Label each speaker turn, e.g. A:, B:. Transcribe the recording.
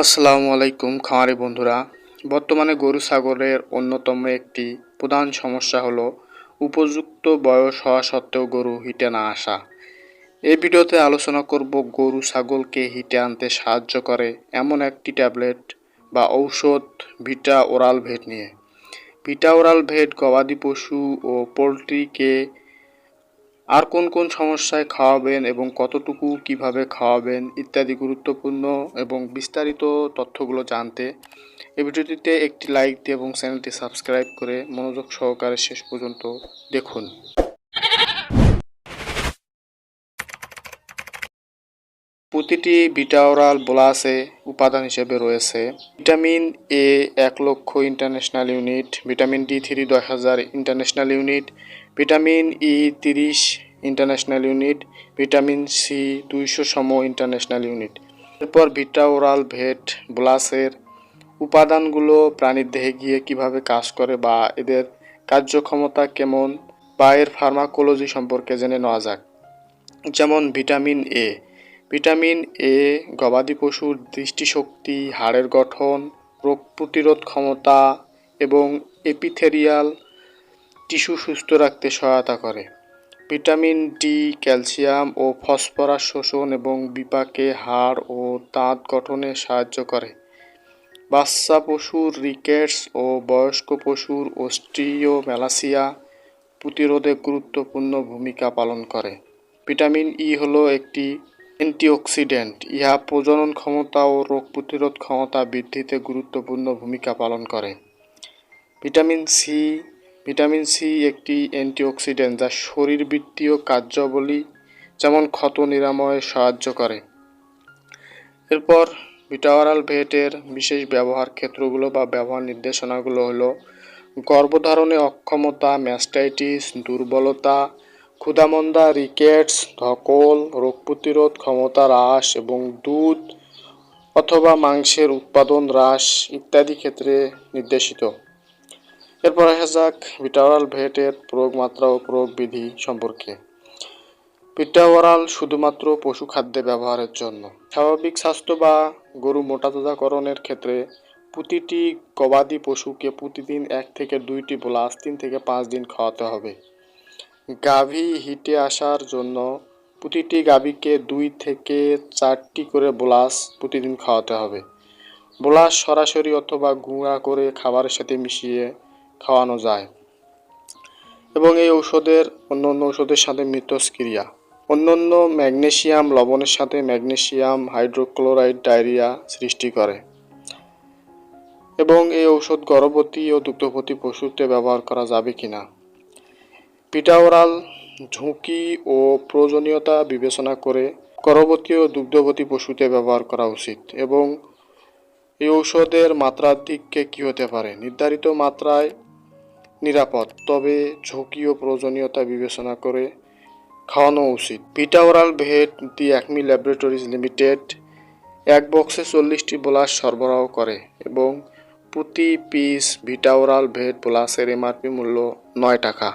A: আসসালামু আলাইকুম খামারি বন্ধুরা। বর্তমানে গরু ছাগলের অন্যতম একটি প্রধান সমস্যা হলো উপযুক্ত বয়স হওয়া সত্ত্বেও গরু হিটে না আসা। এই ভিডিওতে আলোচনা করব গরু ছাগলকে হিটে আনতে সাহায্য করে এমন একটি ট্যাবলেট বা ঔষধ, ভিটা ওরাল ভেট নিয়ে। ভিটা ওরাল ভেট গবাদি পশু ও পোলট্রিকে আর কোন কোন সমস্যায় খাওয়াবেন এবং কতটুকু কীভাবে খাওয়াবেন ইত্যাদি গুরুত্বপূর্ণ এবং বিস্তারিত তথ্যগুলো জানতে এই ভিডিওটিতে একটি লাইক দিয়ে এবং চ্যানেলটি সাবস্ক্রাইব করে মনোযোগ সহকারে শেষ পর্যন্ত দেখুন। প্রতিটি বিটাওরাল বোলাসে উপাদান হিসেবে রয়েছে। ভিটামিন এ এক লক্ষ international unit, vitamin D three দশ হাজার ইন্টারন্যাশনাল ইউনিট, ভিটামিন ই তিরিশ ইন্টারন্যাশনাল ইউনিট ভিটামিন সি দুইশো সম ইন্টারন্যাশনাল ইউনিট এরপর ভিটা ওরাল ভেট ব্লাসের উপাদানগুলো প্রাণীর দেহে গিয়ে কীভাবে কাজ করে বা এদের কার্যক্ষমতা কেমন বা এর ফার্মাকোলজি সম্পর্কে জেনে নেওয়া যাক। যেমন ভিটামিন এ ভিটামিন এ গবাদি পশুর দৃষ্টিশক্তি, হাড়ের গঠন, রোগ প্রতিরোধ ক্ষমতা এবং এপিথেরিয়াল টিস্যু সুস্থ রাখতে সহায়তা করে। ভিটামিন ডি ক্যালসিয়াম ও ফসফরাস শোষণ এবং বিপাকে হাড় ও দাঁত গঠনে সাহায্য করে। বাচ্চা পশুর রিকেটস ও বয়স্ক পশুর অস্ট্রিও ম্যালাসিয়া প্রতিরোধে গুরুত্বপূর্ণ ভূমিকা পালন করে। ভিটামিন ই হলো একটি অ্যান্টিঅক্সিডেন্ট। ইহা প্রজনন ক্ষমতা ও রোগ প্রতিরোধ ক্ষমতা বৃদ্ধিতে গুরুত্বপূর্ণ ভূমিকা পালন করে। ভিটামিন সি ভিটামিন সি একটি অ্যান্টিঅক্সিডেন্ট যা শরীরবৃত্তীয় কার্যাবলী যেমন ক্ষত নিরাময়ে সাহায্য করে। এরপর ভিটাওয়ারাল ভেটের বিশেষ ব্যবহার ক্ষেত্রগুলো বা ব্যবহার নির্দেশনাগুলো হলো গর্ভধারণে অক্ষমতা, ম্যাস্টাইটিস, দুর্বলতা, ক্ষুধামন্দা, রিকেটস, ধকল, রোগ প্রতিরোধ ক্ষমতা হ্রাস এবং দুধ অথবা মাংসের উৎপাদন হ্রাস ইত্যাদি ক্ষেত্রে নির্দেশিত। এরপর আসা যাক ভিটাওরাল ভেটের প্রয়োগ মাত্রা ও প্রয়োগ বিধি সম্পর্কে। ভিটাওরাল শুধুমাত্র পশু খাদ্যে ব্যবহারের জন্য। স্বাভাবিক স্বাস্থ্য বা গরু মোটাতাজাকরণের ক্ষেত্রে প্রতিটি গবাদি পশুকে প্রতিদিন এক থেকে দুইটি ব্লাস তিন থেকে পাঁচ দিন খাওয়াতে হবে। গাভী হিটে আসার জন্য প্রতিটি গাভীকে দুই থেকে চারটি করে ব্লাস প্রতিদিন খাওয়াতে হবে। ব্লাস সরাসরি অথবা গুঁড়া করে খাবারের সাথে মিশিয়ে খাওয়ানো যায়। এবং এই ঔষধের অন্য অন্য ঔষধের সাথে মিথস্ক্রিয়া। অন্য অন্য ম্যাগনেশিয়াম লবণের সাথে ম্যাগনেশিয়াম হাইড্রোক্লোরাইড ডায়রিয়া সৃষ্টি করে। এবং এই ঔষধ গর্ভবতী ও দুগ্ধবতী পশুতে ব্যবহার করা যাবে কিনা? পিটাওরাল ঝুঁকি ও প্রয়োজনীয়তা বিবেচনা করে গর্ভবতী ও দুগ্ধবতী পশুতে ব্যবহার করা উচিত। এবং এই ঔষধের মাত্রার দিককে কী হতে পারে? নির্ধারিত মাত্রায় নিরাপদ, তবে ঝুঁকি ও প্রয়োজনীয়তা বিবেচনা করে খাওয়ানো উচিত। পিটাওরাল vet the Acme laboratories limited এক বক্সে চল্লিশটি ব্লাস সরবরাহ করে এবং প্রতি পিস ভিটাওরাল ভেট বোলাসের এমআরপি মূল্য নয় টাকা।